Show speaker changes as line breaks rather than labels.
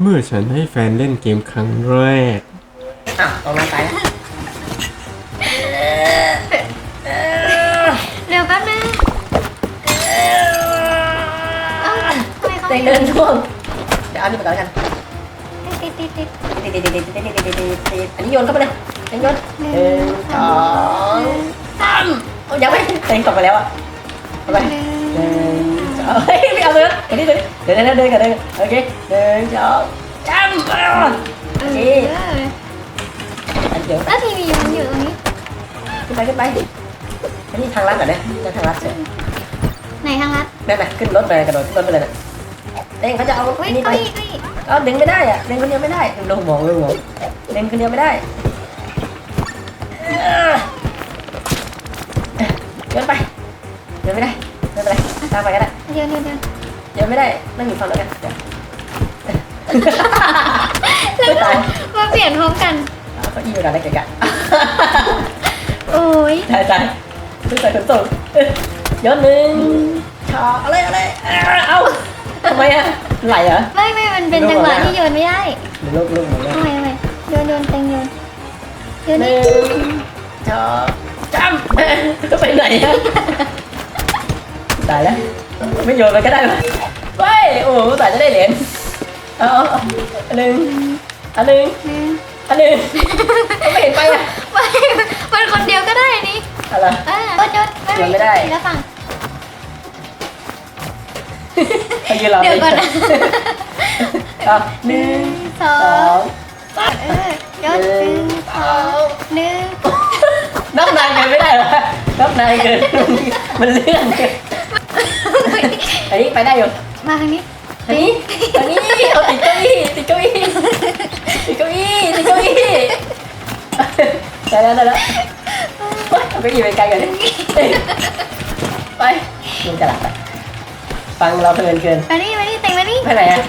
เมื่อฉันให้แฟนเล่นเกมครั้งแรกเอา
วตกลงไปแล้
เร็วแป๊บนึงใจเดิ
นท่วมเดี๋ยวเอานี่ก่อนแล้วกัน
ติดติดติด
ติดเด็ดเด็ดเด็ดเด็ดเด็ดเด็ดอันนี้โยนเข้าไปเลยอันนี้โยนหนึ่งสองสามโอ้ยังไม่เต็งตบไปแล้วอะไปหนึ่งสองเฮ้ย ไม่เอาเลยอันนี้เลยเดินเดินเดินกันเดินโอเคหนึ่งสองสามโอเค
เออ
อันเดียว
แล้วทีวีมันอยู่ตรงนี้
ขึ้นไปขึ้นไปอันนี้ทางลัดก่อนนะจะทางลัดเสร็จ
ไหนทางลัด
นั่นน่ะขึ้นรถไปกระโดดขึ้นรถไปเลยน่ะเด้งเขาจะเอา
อุ้ย
นี่ไป
เก้าอี้เก้าอี้
เอาดึงไม่ได้อะดึงคนเดียวไม่ได้ลงหมองลงหมองดึงคนเดียวไม่ได้เออโยนไปโยนไม่ได้ไม่เป็นไรตามไปก็ได้
เดี๋ยวเดี๋ยวเดี๋ยว
โยนไม่ได้นั่งอยู่ฝั่งแล้วกันเดี๋ยว
แล้วก็มาเปลี่ยนพร้อมกัน
เอาเก้าอี้ไปก่อนนะเกะกะ
โอ้ย
ใช่ใช่ขึ้นใส่ขนส่งโยนหนึ่งชออะไรอะไรเอ้าทำไมอะไหลเหรอ
ไม่ไม่มันเป็น
ไม่
จั
รู้
งหวะ
อะ
ที่โยนไม่ได้
หรือลูกลูกหรือ
ทำไมทำไมโยนโยนเต็งโยนโยน
ห
นี่
นึ่งสองสามจะไปไหนอะตายแล้ว ไม่โยนไปก็ได้ไห มเฮ้ยโอ้โหตายจะได้เหรียญเอาเอาเอาอันหนึ่งอันหนึ่ง
หนึ่ง
อันหนึ่งไม่เห็นไปอะ
ไม่มันคนเดียวก็ได้นี่
อะไร
เออโยนโยน
โยนไม่ได้
ทีละฝั่ง
เขายืนรอ
เดี๋ยวก่อนนะ
เอาหนึ่ง
สอ
สองง
เออโยนหนึ่งสองหนึ่ง
นับนานเกินไม่ได้เหรอนับนานเกินมันเลื่อนอันนี้ไปได้อยู่
มาทางนี้
อันนี้อันนี้เอาติดเก้าอี้ติดเก้าอี้ติดเก้าอี้ติดเก้าอี้ได้แล้วได้แล้วเฮ้ยเอาเก้าอี้ไปไกลกันดิไปมึงจะหลับไปฟังเราเพลินเกิน
มานี่มานี่เต็งมานี่
ไปไหนอะ